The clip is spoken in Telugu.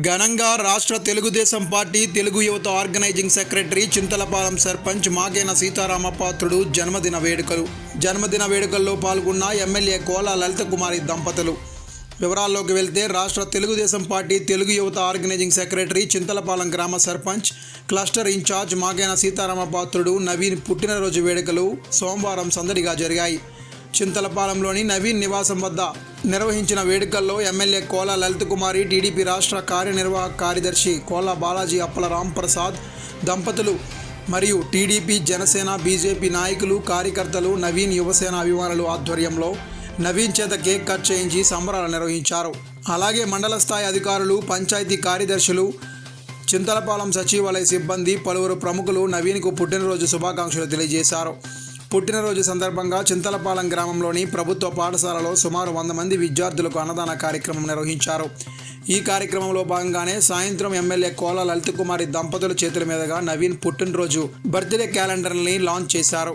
ఘనంగా రాష్ట్ర తెలుగుదేశం పార్టీ తెలుగు యువత ఆర్గనైజింగ్ సెక్రటరీ చింతలపాలెం సర్పంచ్ మాగేన సీతారామపాత్రుడు జన్మదిన వేడుకలు. జన్మదిన వేడుకల్లో పాల్గొన్న ఎమ్మెల్యే కోల లలిత కుమారి దంపతులు. వివరాల్లోకి వెళ్తే రాష్ట్ర తెలుగుదేశం పార్టీ తెలుగు యువత ఆర్గనైజింగ్ సెక్రటరీ చింతలపాలెం గ్రామ sarpanch cluster in charge Magena Sitaramapatrudu Naveen పుట్టినరోజు వేడుకలు సోమవారం సందడిగా జరిగాయి. చింతలపాలెంలోని నవీన్ నివాసం వద్ద నిర్వహించిన వేడుకల్లో ఎమ్మెల్యే కోల లలిత కుమారి టీడీపీ రాష్ట్ర కార్యనిర్వాహక కార్యదర్శి కోల బాలాజీ అప్పల రాంప్రసాద్ దంపతులు మరియు టీడీపీ జనసేన బీజేపీ నాయకులు కార్యకర్తలు నవీన్ యువసేన అభిమానులు ఆధ్వర్యంలో నవీన్ చేత కేక్ కట్ చేయించి సంబరాలు నిర్వహించారు. అలాగే మండల స్థాయి అధికారులు పంచాయతీ కార్యదర్శులు చింతలపాలెం సచివాలయ సిబ్బంది పలువురు ప్రముఖులు నవీన్కు పుట్టినరోజు శుభాకాంక్షలు తెలియజేశారు. పుట్టినరోజు సందర్భంగా చింతలపాలెం గ్రామంలోని ప్రభుత్వ పాఠశాలలో సుమారు వంద మంది విద్యార్థులకు అన్నదాన కార్యక్రమం నిర్వహించారు. ఈ కార్యక్రమంలో భాగంగానే సాయంత్రం ఎమ్మెల్యే కోల లలిత కుమారి దంపతుల చేతుల మీదుగా నవీన్ పుట్టినరోజు బర్త్డే క్యాలెండర్ని లాంచ్ చేశారు.